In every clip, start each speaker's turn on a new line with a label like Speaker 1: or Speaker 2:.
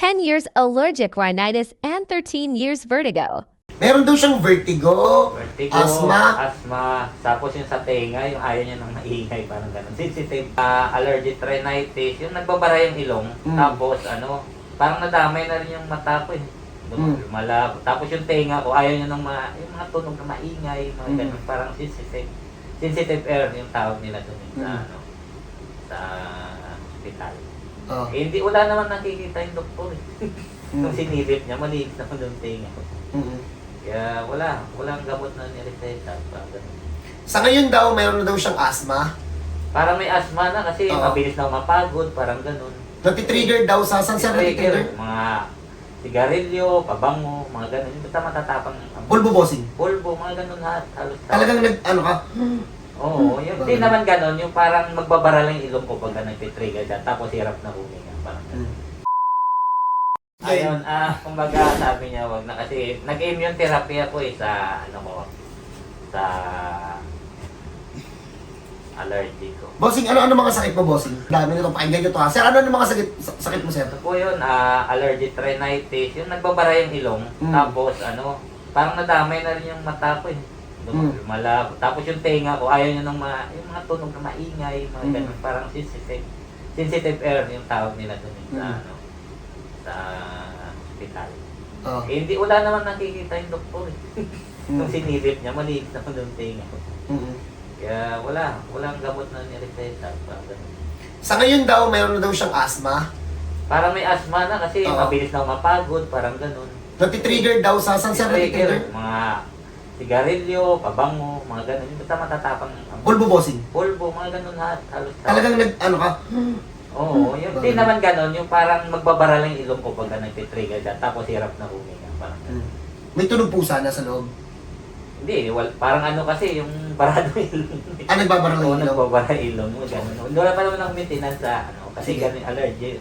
Speaker 1: 10 years allergic rhinitis, and 13 years vertigo.
Speaker 2: Meron daw siyang vertigo,
Speaker 3: Vertigo,
Speaker 2: asthma.
Speaker 3: asthma, tapos yung sa tenga, yung ayaw niya ng maingay, parang ganun. Sensitive, ah, allergic rhinitis, yung nagbabara yung ilong,
Speaker 2: Mm.
Speaker 3: tapos ano, parang nadamay na rin yung mata ko eh.
Speaker 2: Mm.
Speaker 3: Malabo. Tapos yung tenga ko, ayaw niya ng ma, yung mga tunog na maingay, mga
Speaker 2: Mm.
Speaker 3: ganun, parang sensitive. Sensitive air yung tawag nila doon eh, sa
Speaker 2: Mm.
Speaker 3: ano, sa hospital.
Speaker 2: Oh.
Speaker 3: Eh, hindi, wala naman nakikita yung doktor eh. Nung
Speaker 2: Mm.
Speaker 3: sinilip niya, maliit naman yung tenga ko.
Speaker 2: Mm.
Speaker 3: Kaya wala, walang gamot na nireseta.
Speaker 2: Sa ngayon daw, meron na daw siyang asthma.
Speaker 3: Parang may asthma na kasi
Speaker 2: Oo.
Speaker 3: mabilis na mapagod, parang ganun.
Speaker 2: Natitrigger daw sa saan siya natitrigger?
Speaker 3: Trigger, mga sigarilyo, pabango, mga ganun. Basta matatapang ang
Speaker 2: Bulbo bossing.
Speaker 3: pulbo, mga ganun lahat. Halos
Speaker 2: Talagang nag, ano ka?
Speaker 3: Oo, yung hindi naman ganun, yung parang magbabara lang yung ilong ko pagka nagtitrigger ka, tapos hirap na huminga. Parang ganun.
Speaker 2: Mm.
Speaker 3: Ayun, ah, kumbaga sabi niya, wag na kasi nag-immune therapy ako eh sa, ano ko, sa allergy ko.
Speaker 2: Bossing, ano-ano mga sakit mo, bossing? Dami nito, pakinggan nyo to ha. Sir, ano-ano mga sakit, sa- sakit mo, sir?
Speaker 3: Ito po yun, ah, allergic rhinitis, yung nagbabara yung ilong,
Speaker 2: Mm.
Speaker 3: tapos ano, parang nadamay na rin yung mata ko eh.
Speaker 2: Mm.
Speaker 3: Malabo. Tapos yung tenga ko, ayaw niya ng ma, yung mga tunog na maingay, mga
Speaker 2: Mm.
Speaker 3: ganun, parang sensitive, sensitive air yung tawag nila doon eh, sa
Speaker 2: Mm.
Speaker 3: ano, sa hospital.
Speaker 2: Oh.
Speaker 3: Eh, hindi, wala naman nakikita yung doktor eh. Nung
Speaker 2: Mm.
Speaker 3: sinilip niya, maliit naman yung tenga ko.
Speaker 2: Mm.
Speaker 3: Kaya wala, walang gamot na nireseta.
Speaker 2: Sa ngayon daw, meron na daw siyang asthma.
Speaker 3: Parang may asthma na kasi
Speaker 2: Oo.
Speaker 3: mabilis na mapagod, parang ganun.
Speaker 2: Natitrigger daw sa saan siya natitrigger?
Speaker 3: Trigger, mga sigarilyo, pabango, mga ganun. Yung basta matatapang ang
Speaker 2: Bulbo bossing.
Speaker 3: pulbo, mga ganun lahat. Halos
Speaker 2: Talagang nag, ano ka?
Speaker 3: Oo, yung, hindi naman ganun. Yung parang magbabara lang yung ilong ko pagka nagtitrigger ka, tapos hirap na huminga. Parang ganun.
Speaker 2: Mm. May tunog po sana sa loob.
Speaker 3: Hindi, wal, parang ano kasi, yung barado yung ilong.
Speaker 2: Ah, nagbabara lang
Speaker 3: Oo, nagbabara yung ilong mo. Ganun. Wala pa naman ng maintenance sa ano, kasi
Speaker 2: Sige.
Speaker 3: ganun allergy.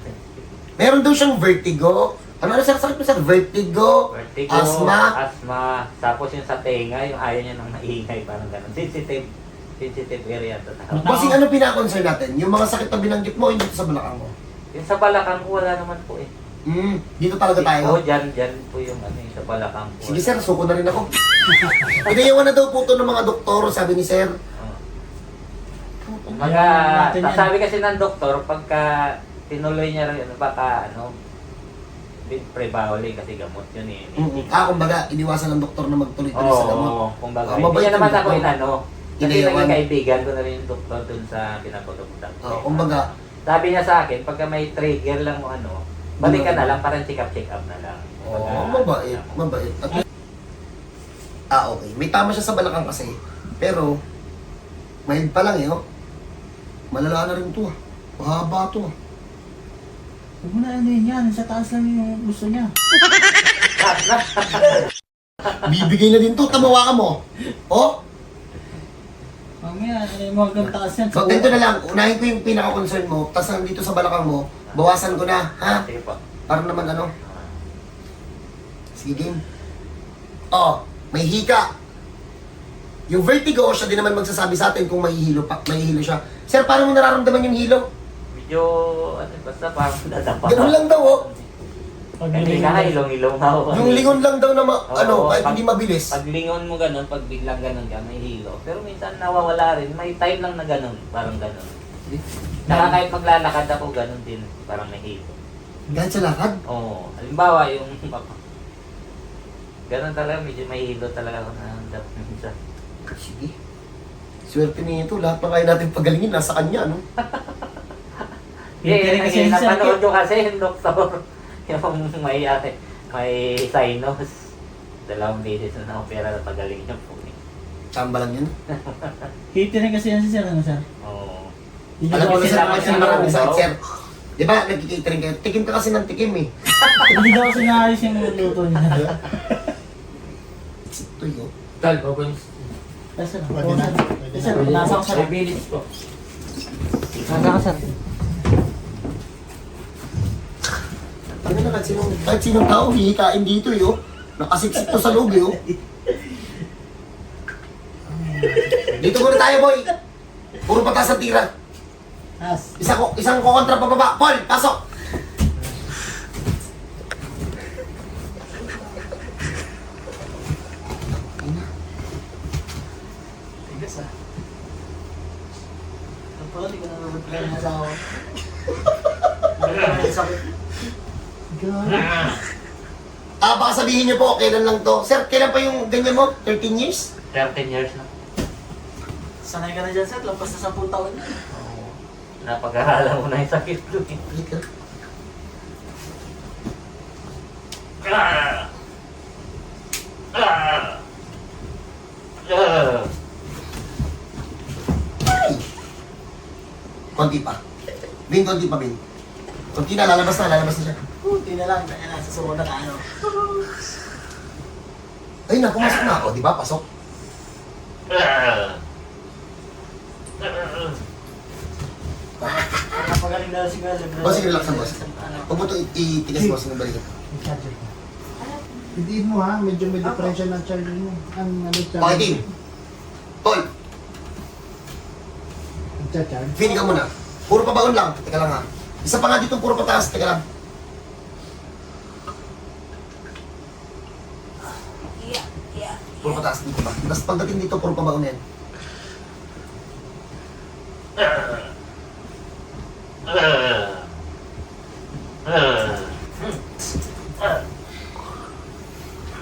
Speaker 2: Meron daw siyang vertigo. Ano ano sir, sakit mo sir? Vertigo,
Speaker 3: Vertigo,
Speaker 2: asthma.
Speaker 3: asthma, tapos yung sa tenga, yung ayaw niya ng maingay, parang ganun. Sensitive, sensitive area to tawag.
Speaker 2: Bossing, ano pinaka-concern natin? Yung mga sakit na binanggit mo, hindi sa balakang mo.
Speaker 3: Yung sa balakang ko, wala naman po eh.
Speaker 2: Mm, dito talaga
Speaker 3: Oo,
Speaker 2: tayo.
Speaker 3: dyan, dyan po yung ano, yung sa balakang ko.
Speaker 2: Sige sir, suko na rin ako. Pinayawan na daw po to ng mga doktor, sabi ni sir.
Speaker 4: Natin yan.
Speaker 3: sabi kasi ng doktor, pagka tinuloy niya rin, ano, baka ano, pre-bowling kasi gamot yun eh.
Speaker 2: Mm-mm. Ah, kumbaga, iniwasan ng doktor na magtuloy-tuloy
Speaker 3: Oo,
Speaker 2: sa gamot.
Speaker 3: oo, kumbaga. Hindi
Speaker 2: mabait
Speaker 3: niya naman ako inano. Kasi naging kaibigan ko na rin yung doktor dun sa pinapatugtag ko.
Speaker 2: Oo, kumbaga.
Speaker 3: Sabi niya sa akin, pagka may trigger lang o ano, balik ka na lang, parang check up, check up na lang.
Speaker 2: Oo,
Speaker 3: Kumbaga,
Speaker 2: mabait, mabait. At ah, okay. May tama siya sa balakang kasi. Pero, mild pa lang eh, oh. Malala na rin to ah. Mahaba to ah.
Speaker 4: Huwag mo na ano yun yan. Sa taas lang yung gusto niya.
Speaker 2: Bibigay na din to, tamawa ka mo. Oh,
Speaker 4: Mamaya, eh, mga kang taas yan.
Speaker 2: so ganito na lang. Unahin ko yung pinaka-concern mo, tapos nandito sa balakang mo, bawasan ko na, ha?
Speaker 3: Sige po.
Speaker 2: Para naman ano, sige game. Oh, may hika. Yung vertigo, siya din naman magsasabi sa atin kung may hilo pa, may hilo siya. Sir, paano mo nararamdaman yung hilo?
Speaker 3: Medyo, ano, basta parang dadapa.
Speaker 2: Ganun lang daw, oh.
Speaker 4: Pag
Speaker 3: Hindi nga, ilong-ilong ako.
Speaker 2: Yung lingon lang daw na ma-
Speaker 3: Oo,
Speaker 2: ano, kahit
Speaker 3: pag-
Speaker 2: hindi mabilis.
Speaker 3: Pag lingon mo ganun, pag biglang ganun ka, may hilo. Pero minsan nawawala rin. May time lang na ganun, parang ganun. Saka kahit maglalakad ako, ganun din, parang may hilo.
Speaker 2: Dahil sa lakad.
Speaker 3: Oo. Halimbawa, yung... Ganun talaga, medyo may hilo talaga ako na minsan.
Speaker 2: Sige. Swerte nito, lahat ng kaya natin pagalingin, nasa kanya, no?
Speaker 3: Yeah,
Speaker 4: Hindi
Speaker 3: yeah,
Speaker 4: kasi
Speaker 3: yeah,
Speaker 4: yung
Speaker 3: napanood ko kasi yung doktor, yung may, ate, may sinus. Dalawang beses na na-opera na pagaling niya po. eh.
Speaker 2: Tsamba lang yun.
Speaker 4: Catering kasi yan si Sir, ano Sir?
Speaker 3: Oo.
Speaker 4: Hindi
Speaker 2: Alam
Speaker 4: kasi
Speaker 2: kasi maraming
Speaker 3: ano,
Speaker 2: sakit,
Speaker 3: daw.
Speaker 2: sir. Di ba, nagkikitering kayo. Tikim ka kasi ng tikim, eh.
Speaker 4: hindi daw kasi naayos yung luto niya.
Speaker 2: Ito yun.
Speaker 5: Tal, babang
Speaker 4: Ay, Sir,
Speaker 5: Pwede na.
Speaker 4: Sir,
Speaker 5: na.
Speaker 4: nasa
Speaker 5: minutes po.
Speaker 4: Nasa ako Sir.
Speaker 2: Ano na, kahit sinong, kahit sinong tao, hihikain dito, oh. Nakasiksik to sa loob, oh. Dito muna tayo, boy. Puro patas ang tira.
Speaker 4: As.
Speaker 2: Isa ko, isang kukontra pa baba. Paul, pasok.
Speaker 4: sakit.
Speaker 2: Ah, baka sabihin niyo po, kailan lang to? Sir, kailan pa yung ganyan mo? 13 years?
Speaker 3: 13 years na.
Speaker 4: Sanay ka na dyan, sir. Lampas na 10 taon na.
Speaker 3: Oo. Napag-aralan mo na yung sakit ko. eh. Ah! Ah! Ah!
Speaker 2: Ay! Konti pa. Bin, konti pa, Bin. Konti na, lalabas na, lalabas na siya.
Speaker 4: Kunti na lang. Kaya nasa sumunod na ano.
Speaker 2: Ay na, pumasok na ako, di ba? Pasok.
Speaker 4: Napagaling na si Gala.
Speaker 2: Boss, sige, relax lang, boss. Huwag mo ito itigas, boss, ng balikat.
Speaker 5: Hindi mo ha, medyo may differential ng charger mo. Ang ano charger?
Speaker 2: Okay, team. Tol,
Speaker 5: Nagcha-charge?
Speaker 2: feel ka muna. Puro pabaon lang. Teka lang ha. Isa pa nga dito, puro pataas. Teka lang. Pataas dito ba? Tapos pagdating dito, puro pabaon na yan.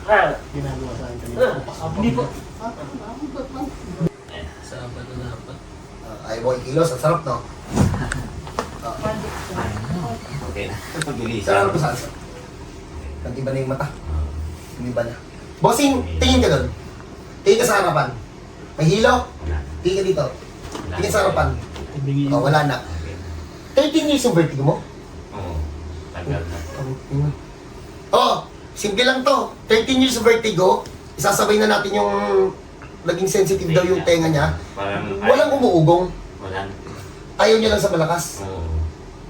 Speaker 5: Ginagawa sa akin kanina.
Speaker 4: Hindi po.
Speaker 2: Ayaw mo ikilos. Ang sarap, no?
Speaker 3: Okay na.
Speaker 2: Sarap
Speaker 3: Pag-bilisan.
Speaker 2: ko salsa. Nag-iba na yung mata. Umiba na. Bossing, tingin ka doon. Tingin ka sa harapan. May hilo? Tingin ka dito. Tingin ka sa harapan. Oh, wala na. 13 years yung vertigo mo?
Speaker 3: Oo. Tagal na.
Speaker 2: Oh, simple lang to. 13 years of vertigo, isasabay na natin yung naging sensitive daw yung tenga niya.
Speaker 3: Parang...
Speaker 2: Walang umuugong.
Speaker 3: Wala na.
Speaker 2: Ayaw niya lang sa malakas.
Speaker 3: Oo.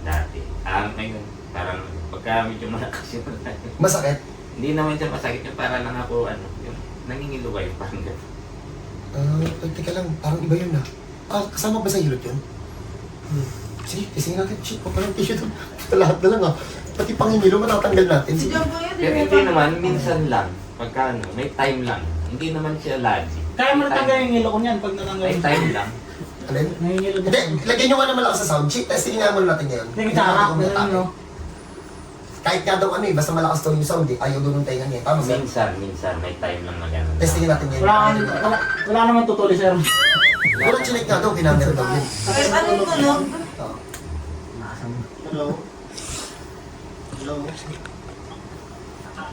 Speaker 3: Dati. Ah, ngayon. Parang pagka medyo malakas yung
Speaker 2: Masakit.
Speaker 3: Hindi naman siya masakit yung para lang ako ano. Yung nangingilo yung parang gano'n.
Speaker 2: Ah, uh, teka lang, parang iba yun ah. Ah, kasama ba sa hilot yun? Hmm. Sige, tisingin natin. Shit, pa ng tissue doon. Lahat na lang ah. Pati pangingilo, matatanggal natin.
Speaker 6: Si John Boy,
Speaker 3: Pero hindi naman, minsan lang. Pagka ano, may time lang. Hindi naman siya lagi.
Speaker 4: Kaya mo natanggal yung ngilo ko niyan pag natanggal
Speaker 3: May time lang.
Speaker 2: Alin?
Speaker 4: Nangingilo
Speaker 2: Hindi, lagyan nyo nga naman malakas sa sound sheet. Testingin nga muna natin ngayon.
Speaker 4: Tingin
Speaker 2: Tingnan
Speaker 4: sa
Speaker 2: natin
Speaker 4: harap.
Speaker 2: kung may
Speaker 4: Ganun, no?
Speaker 2: atake. Kahit nga daw ano eh, basta malakas daw yung sound eh. Ayaw doon ng niya. Tama sir?
Speaker 3: Minsan, minsan, may time lang na gano'n.
Speaker 2: Testingin natin ngayon.
Speaker 4: Wala, kang- wala, wala naman tutuloy, sir.
Speaker 2: Puro chinik nga daw, kinamera daw yun.
Speaker 6: Ay, ano yung tunog?
Speaker 2: Oo.
Speaker 5: Hello? Hello?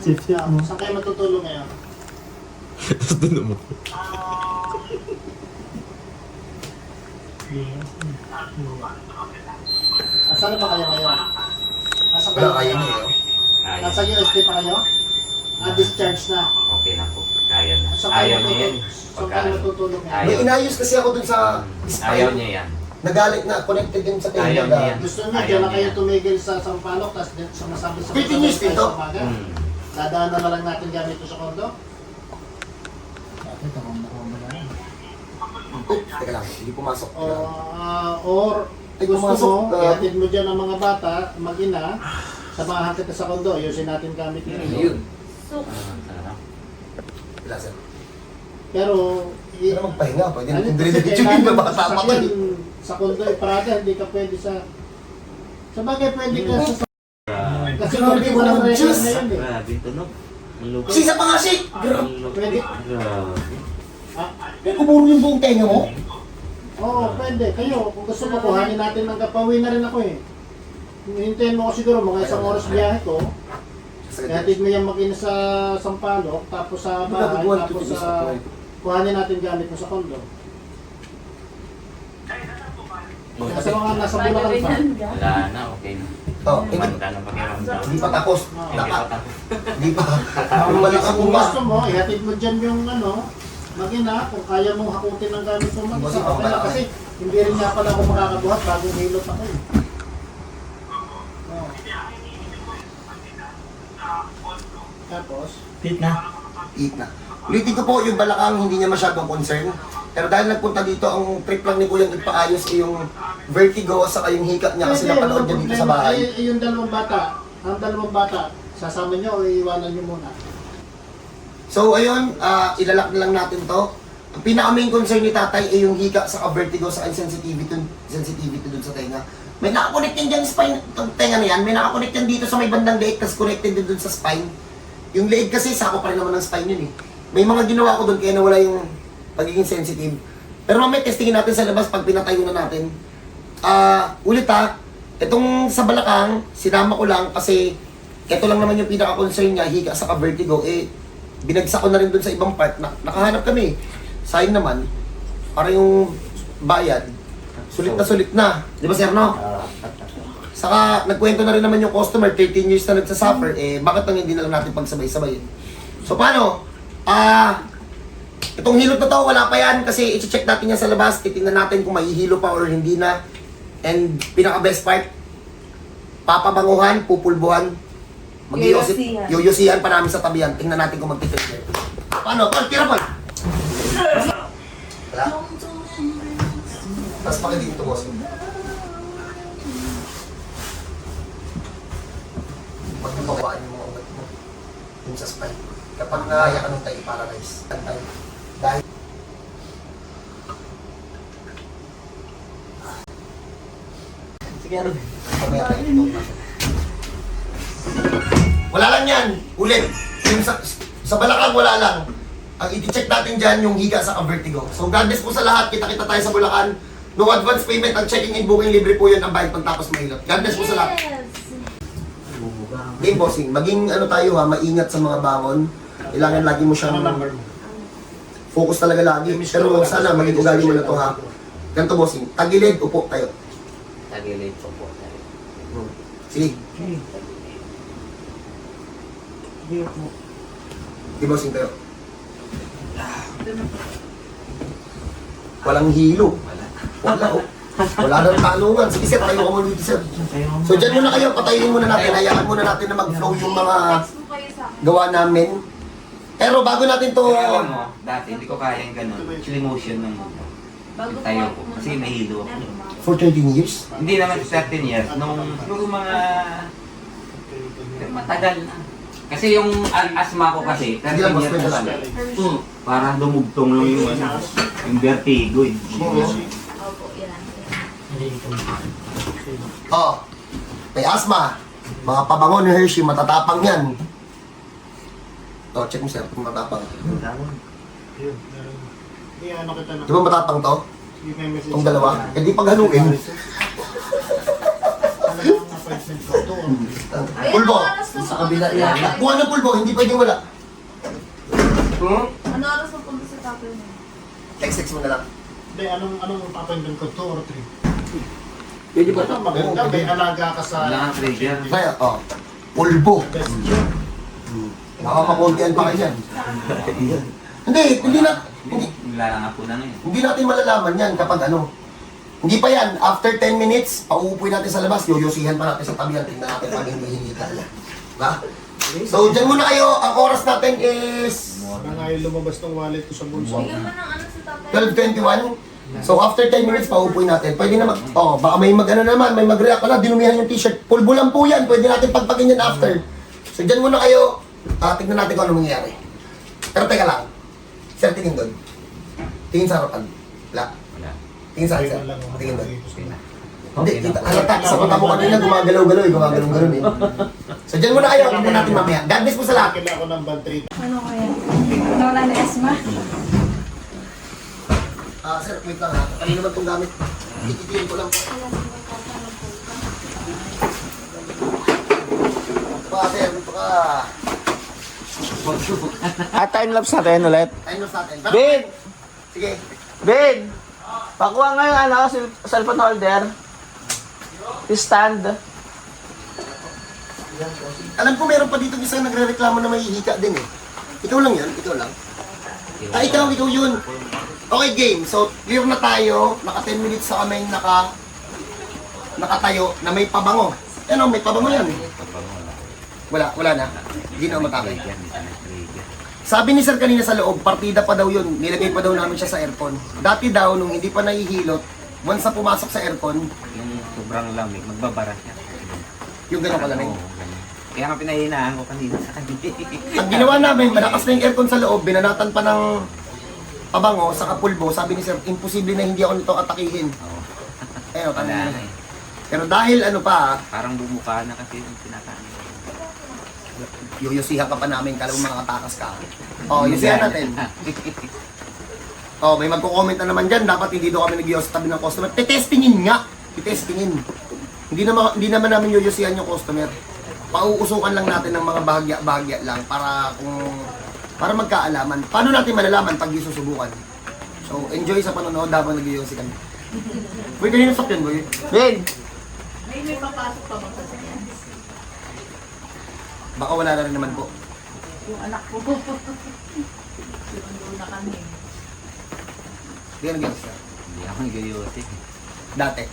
Speaker 4: Sip, sip
Speaker 5: Ah, Saan kayo matutulog ngayon? Asan na ba kayo ngayon? Asan
Speaker 2: Wala
Speaker 5: kayo
Speaker 2: kaya niya eh.
Speaker 3: Ayaw.
Speaker 5: Nasa UST pa kayo? Ah, discharge na.
Speaker 3: Okay na po. Kaya na.
Speaker 5: Kayo
Speaker 3: Ayaw niya yan.
Speaker 5: Saan
Speaker 3: Pagka
Speaker 5: kayo
Speaker 3: ano.
Speaker 5: matutulog ngayon?
Speaker 2: May
Speaker 3: Ayaw.
Speaker 2: inayos kasi ako dun sa
Speaker 3: Ayaw
Speaker 2: spine.
Speaker 3: niya yan.
Speaker 2: Nagalit na, connected din sa tenga.
Speaker 3: Ayaw niya yan.
Speaker 5: Gusto niyo,
Speaker 3: Ayaw
Speaker 5: diyan na kayo tumigil sa Sampaloc, tapos din sa masabi sa
Speaker 2: 15 years
Speaker 5: tayo
Speaker 2: dito.
Speaker 5: sa umaga.
Speaker 3: Hmm.
Speaker 5: Dadaanan na lang natin gamit ito sa kondo.
Speaker 2: Oh, teka lang, hindi pumasok.
Speaker 5: O, ah, or
Speaker 2: Ay,
Speaker 5: gusto
Speaker 2: pumasok
Speaker 5: mo,
Speaker 2: ka.
Speaker 5: ihatid mo dyan ang mga bata, mag-ina, samahan kita sa kondo, ayusin natin gamit nito.
Speaker 2: Yun.
Speaker 3: Ah, sarap.
Speaker 2: Wala sir.
Speaker 5: Pero,
Speaker 2: Pero magpahinga, pwede
Speaker 5: ano
Speaker 2: natin
Speaker 5: kailangan
Speaker 2: yung mga bata pa to eh.
Speaker 5: Sa kondo, eh, parada, hindi ka pwede sa... Sa bagay, pwede ka sa...
Speaker 3: Grabe.
Speaker 5: Kasi
Speaker 2: Grabe,
Speaker 5: pwede sa record
Speaker 2: Diyos.
Speaker 5: na yun eh.
Speaker 3: Grabe, tunog.
Speaker 2: Sisa pa nga siya!
Speaker 3: Ang lupit.
Speaker 5: Pwede.
Speaker 3: Grabe.
Speaker 5: Ah,
Speaker 2: May kumuro yung buong tenga mo?
Speaker 5: Oo, pwede. Kayo, kung gusto mo, kuhanin natin ng kapawi na rin ako eh. Hintayin mo ko siguro mga isang oras biyahe ko. Ihatid mo yung mag sa Sampaloc, tapos sa bahay, tapos sa... Kuhanin natin gamit mo sa kondo. Kasi mga nasa Bulacan pa.
Speaker 3: Wala na, okay na.
Speaker 2: Oh, hindi,
Speaker 3: Banda na pakiramdam.
Speaker 2: hindi pa tapos.
Speaker 3: Hindi pa tapos.
Speaker 2: hindi pa.
Speaker 5: Kung gusto mo, ihatid mo dyan yung ano, magina, kung kaya mong hakutin ng gamit mo mag
Speaker 2: Bossing,
Speaker 5: okay
Speaker 2: pambala
Speaker 5: Kasi hindi rin nga pala ako makakabuhat bagong hilot ako eh. Oh. Tapos,
Speaker 4: Fit na.
Speaker 2: Eat na. Ulitin ko po, yung balakang hindi niya masyadong concern. Pero dahil nagpunta dito, ang trip lang ni Kuya ipaayos ay yung vertigo sa yung hika niya kasi napanood niya dito sa bahay.
Speaker 5: Ay, ay, yung dalawang bata, ang dalawang bata, sasama niyo o iiwanan niyo muna?
Speaker 2: So ayun, ah, ilalak na lang natin to. Ang pinaka main concern ni tatay ay yung hika sa vertigo sa sensitivity, sensitivity dun sa tenga. May nakakonect yan dyan spine, itong tenga na yan, may nakakonect yan dito sa may bandang leeg, tapos connected din dun sa spine. Yung leeg kasi, sako pa rin naman ng spine yun eh. May mga ginawa ko dun, kaya nawala yung pagiging sensitive. Pero mamaya testingin natin sa labas pag pinatayo na natin. Ah, ulit ha, itong sa balakang, sinama ko lang kasi ito lang naman yung pinaka-concern niya, higa sa ka-vertigo, eh, binagsak ko na rin dun sa ibang part, na, nakahanap kami. Sayang naman, para yung bayad, sulit na sulit na. Di ba sir, no? Saka, nagkwento na rin naman yung customer, 13 years na nagsasuffer, eh, bakit lang hindi na lang natin pagsabay-sabay? So, paano? Ah, itong hilot na to, wala pa yan, kasi i-check natin yan sa labas, titingnan natin kung mahihilo pa or hindi na. And, pinaka-best part, papabanguhan, pupulbuhan,
Speaker 6: Yuyusihan.
Speaker 2: Yuyusihan pa namin sa tabihan. Tingnan natin kung magtitigil. Paano? Paano? Tira pa. Wala? Tapos pakitin ito, boss. Magpapawaan yung mga ugat mo. Yung sa spine. Kapag nahaya ka ng tayo, paralyze. Tayo. Dahil
Speaker 3: Sige, ano?
Speaker 2: Mamaya tayo ito. Wala lang yan. Ulit. Yung sa, sa balakang wala lang. Ang iti-check natin dyan yung higa sa vertigo. So God bless po sa lahat. Kita-kita tayo sa Bulacan. No advance payment. Ang checking in booking libre po yun ang bayad pagtapos mahilot. God bless po sa lahat. Game bossing. Maging ano tayo ha, maingat sa mga bangon. Kailangan lagi mo siyang
Speaker 5: Ano
Speaker 2: focus talaga lagi. Pero sana maging ugali mo na to ha. Ganito bossing. Tagilid, upo tayo.
Speaker 3: Tagilid po po.
Speaker 2: Sige.
Speaker 4: Hirap mo.
Speaker 2: Di bossing tayo. Walang hilo.
Speaker 3: Wala.
Speaker 2: Wala, oh. Wala nang tanungan. Sige, sir, tayo ka muna dito, sir. So, dyan muna kayo. Patayin muna natin. Hayaan muna natin na mag-flow yung mga gawa namin. Pero bago natin to...
Speaker 3: Pero alam mo, dati hindi ko kaya yung ganun. Actually motion ng tayo ko. Kasi nahilo ako.
Speaker 2: For 13 years?
Speaker 3: Hindi naman 13 years. Nung siguro mga... Matagal na. Kasi yung a- asthma ko kasi, 13 years
Speaker 2: old
Speaker 3: ako. Hmm. Parang dumugtong lang yung, ano, yung vertigo eh. Oo. Opo, yan.
Speaker 2: Oh, may asthma. Mga pabango ni Hershey, matatapang yan. To, check mo sir kung matapang.
Speaker 5: Yun, meron. Hindi, na.
Speaker 2: Di ba matapang to?
Speaker 5: Yung may message.
Speaker 2: Itong dalawa? Eh di paghaluin. 5
Speaker 5: to. Ang lista.
Speaker 2: Pulbo!
Speaker 6: Sa kabila yan.
Speaker 2: Nakuha ng pulbo, hindi pwedeng wala. Hmm?
Speaker 6: Ano oras ang punta sa tatay niya?
Speaker 2: Text-text mo na lang.
Speaker 5: Hindi, anong, anong papandan ko? 2 or 3?
Speaker 2: Pwede ba
Speaker 5: ito? Maganda, may alaga ka sa...
Speaker 3: Wala kang trigger.
Speaker 2: Kaya, oh. Pulbo.
Speaker 5: Best hmm. yun.
Speaker 2: Nakakakuntian pa kayo yan. Hindi, hindi na... Hindi,
Speaker 3: wala na nga po na ngayon.
Speaker 2: Hindi natin malalaman yan kapag ano, hindi pa yan, after 10 minutes, pauupoy natin sa labas, yoyosihan pa natin sa tabihan, tingnan natin pag hindi hindi ka. Diba? So, dyan muna kayo, ang oras natin is
Speaker 5: Na nga yung lumabas ng wallet ko sa bulsa.
Speaker 6: Bigyan mo ng ano sa tatay.
Speaker 2: 12.21. So, after 10 minutes, pauupoy natin. Pwede na mag, oh, baka may mag ano naman, may mag-react ka na, dinumihan yung t-shirt. Pulbo lang po yan, pwede natin pagpagin yan after. So, dyan muna kayo, ah, tignan natin kung ano mangyayari. Pero teka lang, sir, tingin doon. Tingin sa harapan. Wala.
Speaker 3: Wala.
Speaker 2: Tingin sa akin, sir. Tingin doon. Hindi, kita, halata, sa mata mo kanina, gumagalaw-galaw, eh, gumagalaw-galaw eh. So, dyan muna kayo, tingnan natin mamaya. God bless po sa lahat.
Speaker 5: Kailangan ko ng band 3.
Speaker 6: Ano kaya? Nawala na Esma?
Speaker 2: Ah, sir, wait lang ha. Kanina naman itong gamit. Tititiin ko lang po. Pa, sir, ka.
Speaker 4: At time lapse natin ulit.
Speaker 2: Time loss natin.
Speaker 4: Ben!
Speaker 2: Sige.
Speaker 4: Ben! Pakuha nga yung ano, cell- cellphone holder. Stand.
Speaker 2: Alam ko meron pa dito isang nagre-reklamo na may hika din eh. Ikaw lang yan, ikaw lang. Ah, ikaw, ikaw yun. Okay, game. So, clear na tayo. Naka 10 minutes sa kami naka nakatayo na may pabango. Ano, may pabango yan eh. Wala, wala na. Hindi na umatake.
Speaker 3: Trigger, hindi ka na-trigger.
Speaker 2: Sabi ni sir kanina sa loob, partida pa daw yun. Nilagay pa daw namin siya sa aircon. Dati daw, nung hindi pa nahihilot, once na pumasok sa aircon,
Speaker 3: Yung sobrang lamig, magbabara siya.
Speaker 2: yung gano'n kalamig.
Speaker 3: Oo, ganun. Kaya nga pinahinaan ko kanina sa kanya.
Speaker 2: Ang ginawa namin, malakas na yung aircon sa loob, binanatan pa ng pabango sa kapulbo. Sabi ni sir, imposible na hindi ako nito atakihin.
Speaker 3: Oo.
Speaker 2: Ayun,
Speaker 3: Wala
Speaker 2: tanong
Speaker 3: na eh.
Speaker 2: Pero dahil ano pa,
Speaker 3: Parang bumuka na kasi yung tinatahan.
Speaker 2: Yuyusihan ka pa namin, kala mo mga katakas ka. Oh, yusihan natin. Oh, may magko-comment na naman dyan, dapat hindi daw kami nag sa tabi ng customer. Tetestingin nga. Tetestingin. Hindi naman, hindi naman namin yuyusihan yung customer. Pauusukan lang natin ng mga bahagya-bahagya lang para kung para magkaalaman. Paano natin malalaman pag susubukan? So, enjoy sa panonood habang nag-iusi kami. Boy, kanina sakyan, boy.
Speaker 4: Big!
Speaker 2: Baka wala na rin naman po.
Speaker 6: Yung anak ko. Yung na kami.
Speaker 2: Hindi ka nag-iusi.
Speaker 3: Hindi ako nag-iosik.
Speaker 2: Dati.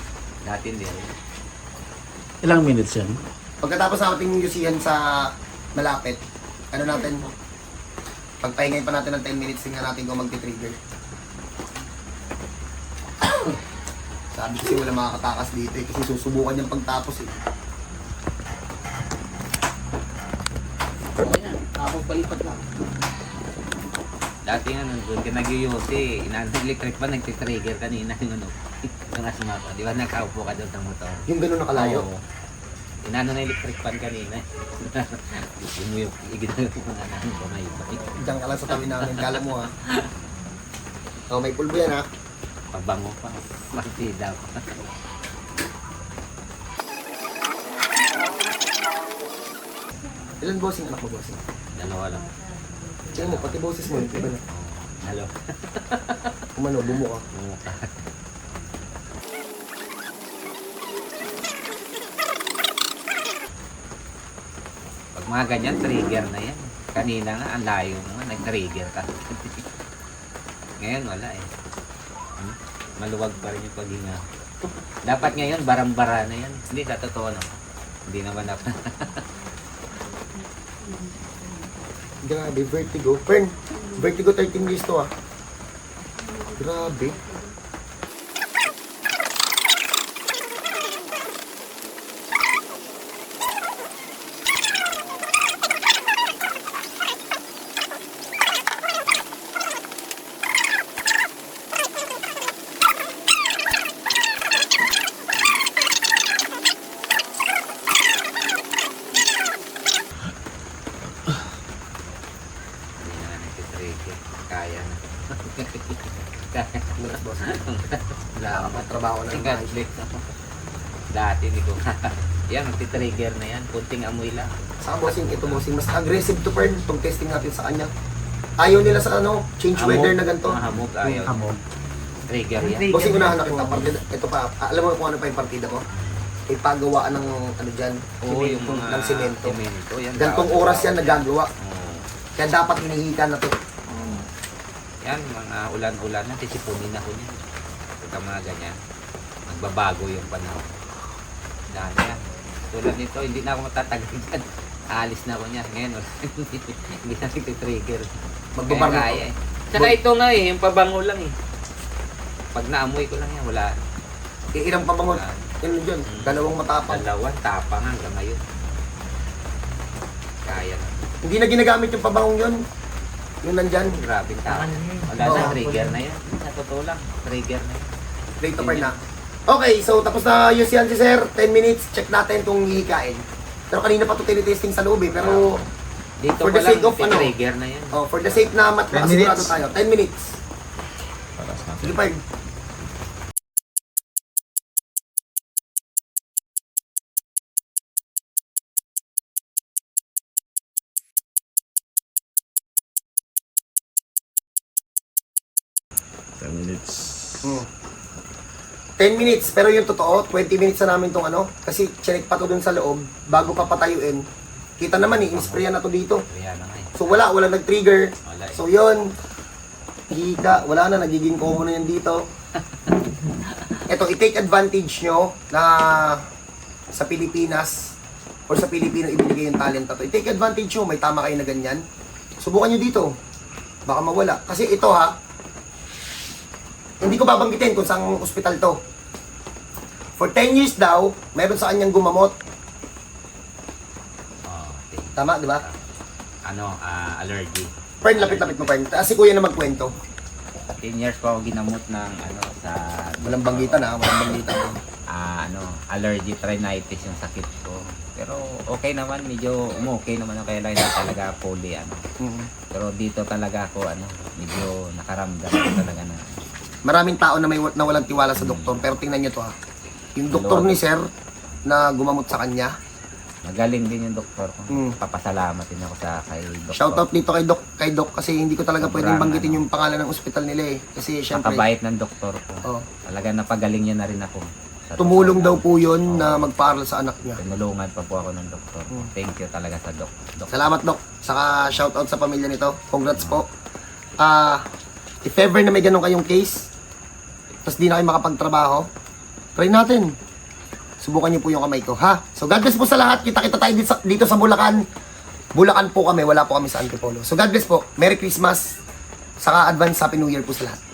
Speaker 3: Dati hindi.
Speaker 4: Ilang minutes yan?
Speaker 2: Pagkatapos natin yusihan sa malapit, ano natin, pagpahingay pa natin ng 10 minutes, tingnan natin kung magti-trigger. Sabi kasi wala makakatakas dito eh, kasi susubukan yung pagtapos eh. Palipat lang.
Speaker 3: Dati nga nung doon ka inaano electric pa nagtitrigger kanina yung ano. Yung asma ko. Di ba nakaupo ka doon ng motor?
Speaker 2: Yung gano'n nakalayo.
Speaker 3: Oo. Inano na electric fan kanina. Gusto mo yung iginagawa ko nga namin ko may.
Speaker 2: Diyan ka lang sa tabi namin, kala mo ha. Oh, may pulbo yan ha.
Speaker 3: Pabango pa. Partida pa.
Speaker 2: Ilan bossing anak mo bossing?
Speaker 3: Dalawa lang.
Speaker 2: Tingnan mo, pati boses mo, iba na.
Speaker 3: Dalawa.
Speaker 2: Kumano, bumuka.
Speaker 3: Mukha. Pag mga ganyan, trigger na yan. Kanina nga, ang layo mo nag-trigger ka. Ngayon, wala eh. Hmm? Maluwag pa rin yung paghinga. Dapat ngayon, barang-bara na yan. Hindi, sa totoo no. Hindi naman na.
Speaker 2: Grabe, vertigo. Fern, vertigo 13 years to ah. Grabe.
Speaker 3: Hindi na nag-trigger. Kaya na. Kaya
Speaker 2: Bukas boss.
Speaker 3: Wala akong
Speaker 2: Trabaho na ng.
Speaker 3: Tingkat Dati hindi ko Yan, nagtitrigger na yan. Kunting amoy lang.
Speaker 2: Sa bossing, ito bossing, mas aggressive to Fern itong testing natin sa kanya. Ayaw nila sa ano, change weather na ganito.
Speaker 3: Hamog, ayaw.
Speaker 4: Hamog.
Speaker 3: Trigger yan.
Speaker 2: Bossing, unahan na kita. Partida, ito pa, ah, alam mo kung ano pa yung partida ko? Ipagawaan ng ano dyan,
Speaker 3: Oo, yung mga
Speaker 2: ng simento.
Speaker 3: Simento. Yan,
Speaker 2: Gantong oras yan nagagawa.
Speaker 3: Oo.
Speaker 2: Kaya dapat hinihika na to.
Speaker 3: Yan, mga ulan-ulan na. Tisipunin ako niyan. Pagka mga ganyan. Nagbabago yung panahon. Dami yan. Tulad nito, hindi na ako matatagal dyan. Aalis na ako niyan. Ngayon, hindi na nagtitrigger.
Speaker 2: Magbabarno
Speaker 3: kaya eh. Tsaka ito nga eh, yung pabango lang eh. Pag naamoy ko lang yan, wala.
Speaker 2: Eh, ilang pa bangon?
Speaker 3: wala.
Speaker 2: Yan dyan, dalawang matapang.
Speaker 3: Dalawa, tapang hanggang ngayon. Kaya na.
Speaker 2: Hindi na ginagamit yung pabangong yun. Yung nandyan,
Speaker 3: Grabe tao. Wala na, Oo. trigger na yan. Sa totoo lang, trigger na yan.
Speaker 2: late to na. Okay, so tapos na yung siyan si sir. 10 minutes, check natin itong hihikain. Pero kanina pa ito tinitesting sa loob eh. Pero
Speaker 3: Dito
Speaker 2: For
Speaker 3: pa
Speaker 2: the sake of ano?
Speaker 3: trigger na yan.
Speaker 2: oh, for the sake na mat
Speaker 4: tayo.
Speaker 2: 10
Speaker 4: minutes.
Speaker 2: Para sa akin. Sige, five.
Speaker 4: 10 minutes.
Speaker 2: Hmm. 10 minutes, pero yung totoo, 20 minutes na namin tong ano. Kasi chinek pa to dun sa loob, bago pa patayuin. Kita naman eh, in-sprayan na to dito. So wala, wala nag-trigger. So yun, hika, wala na, nagiging common na yan dito. Ito, i-take advantage nyo na sa Pilipinas or sa Pilipino ibinigay yung talent na to. I-take advantage nyo, may tama kayo na ganyan. Subukan nyo dito. Baka mawala. Kasi ito ha, hindi ko babanggitin kung saan ospital to. For 10 years daw, meron sa kanyang gumamot.
Speaker 3: Oh, okay.
Speaker 2: Tama, di ba?
Speaker 3: Ano, ah, allergy.
Speaker 2: Pern, lapit-lapit mo, Pern. Ah, Si kuya na magkwento.
Speaker 3: 10 years po ako ginamot ng ano sa
Speaker 2: Walang banggitan ha, walang banggitan.
Speaker 3: ah, ano, allergic rhinitis yung sakit ko. Pero okay naman, medyo umokay naman ako kaya lang hindi talaga fully ano.
Speaker 2: Mm.
Speaker 3: Pero dito talaga ako ano, medyo nakaramdam talaga na.
Speaker 2: Maraming tao na may na walang tiwala sa doktor, pero tingnan niyo to ha. Yung doktor ni sir na gumamot sa kanya,
Speaker 3: Magaling din yung doktor ko.
Speaker 2: Mm.
Speaker 3: Papasalamat din ako sa kay doktor.
Speaker 2: Shoutout dito kay Doc, kay Doc kasi hindi ko talaga
Speaker 3: Sobrang,
Speaker 2: pwedeng banggitin
Speaker 3: ano.
Speaker 2: yung pangalan ng ospital nila eh. Kasi syempre,
Speaker 3: Napakabait ng doktor ko.
Speaker 2: oh,
Speaker 3: Talaga napagaling niya na rin ako. Sa
Speaker 2: tumulong daw
Speaker 3: doktor.
Speaker 2: po yun na magpaaral sa anak niya.
Speaker 3: Tinulungan pa po ako ng doktor. ko.
Speaker 2: Mm.
Speaker 3: Thank you talaga sa dok. dok.
Speaker 2: Salamat Doc. Saka shoutout sa pamilya nito. Congrats po. Ah, if ever na may ganun kayong case, tapos di na kayo makapagtrabaho, try natin. Subukan niyo po yung kamay ko, ha? So God bless po sa lahat. Kita-kita tayo dito sa, dito sa Bulacan. Bulacan po kami, wala po kami sa Antipolo. So God bless po. Merry Christmas. Saka advance Happy New Year po sa lahat.